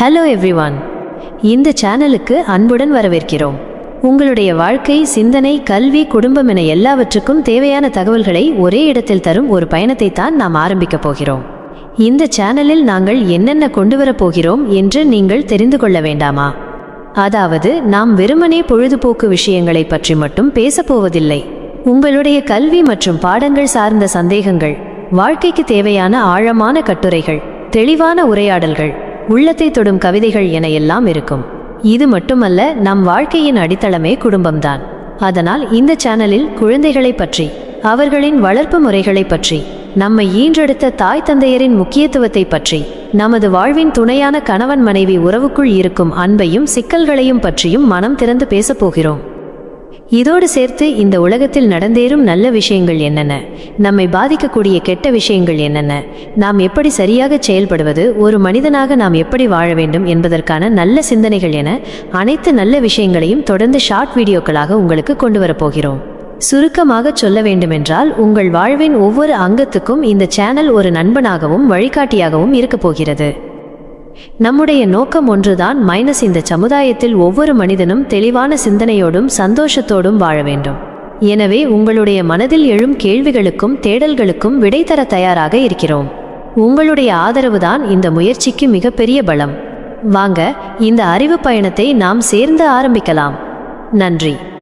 Hello everyone இந்த சேனலுக்கு அன்புடன் வரவேற்கிறோம். உங்களுடைய வாழ்க்கை சிந்தனை கல்வி குடும்பம் என எல்லாவற்றுக்கும் தேவையான தகவல்களை ஒரே இடத்தில் தரும் ஒரு பயணத்தை தான் நாம் ஆரம்பிக்கப் போகிறோம். இந்த சேனலில் நாங்கள் என்னென்ன கொண்டு வரப் போகிறோம் என்று நீங்கள் தெரிந்து கொள்ள வேண்டாமா? அதாவது நாம் வெறுமனே பொழுதுபோக்கு விஷயங்களை பற்றி மட்டும் பேசப்போவதில்லை உங்களுடைய கல்வி மற்றும் பாடங்கள் சார்ந்த சந்தேகங்கள் வாழ்க்கைக்கு தேவையான ஆழமான கட்டுரைகள் தெளிவான உரையாடல்கள் உள்ளத்தை தொடும் கவிதைகள் என எல்லாம் இருக்கும். இது மட்டுமல்ல நம் வாழ்க்கையின் அடித்தளமே குடும்பம்தான். அதனால் இந்த சேனலில் குழந்தைகளை பற்றி அவர்களின் வளர்ப்பு முறைகளை பற்றி நம்மை ஈன்றெடுத்த தாய் தந்தையரின் முக்கியத்துவத்தை பற்றி நமது வாழ்வின் துணையான கணவன் மனைவி உறவுக்குள் இருக்கும் அன்பையும் சிக்கல்களையும் பற்றியும் மனம் திறந்து பேசப் போகிறோம். இதோடு சேர்த்து இந்த உலகத்தில் நடந்தேறும் நல்ல விஷயங்கள் என்னென்ன? நம்மை பாதிக்கக்கூடிய கெட்ட விஷயங்கள் என்னென்ன? நாம் எப்படி சரியாக செயல்படுவது? ஒரு மனிதனாக நாம் எப்படி வாழ வேண்டும் என்பதற்கான நல்ல சிந்தனைகள் என அனைத்து நல்ல விஷயங்களையும் தொடர்ந்து ஷார்ட் வீடியோக்களாக உங்களுக்கு கொண்டு வரப்போகிறோம் சுருக்கமாக சொல்ல வேண்டுமென்றால் உங்கள் வாழ்வின் ஒவ்வொரு அங்கத்துக்கும் இந்த சேனல் ஒரு நண்பனாகவும் வழிகாட்டியாகவும் இருக்கப் போகிறது. நம்முடைய நோக்கம் ஒன்றுதான் மைனஸ் இந்த சமுதாயத்தில் ஒவ்வொரு மனிதனும் தெளிவான சிந்தனையோடும் சந்தோஷத்தோடும் வாழ வேண்டும். எனவே உங்களுடைய மனதில் எழும் கேள்விகளுக்கும் தேடல்களுக்கும் விடை தர தயாராக இருக்கிறோம். உங்களுடைய ஆதரவுதான் இந்த முயற்சிக்கு மிகப்பெரிய பலம். வாங்க இந்த அறிவு பயணத்தை நாம் சேர்ந்து ஆரம்பிக்கலாம். நன்றி.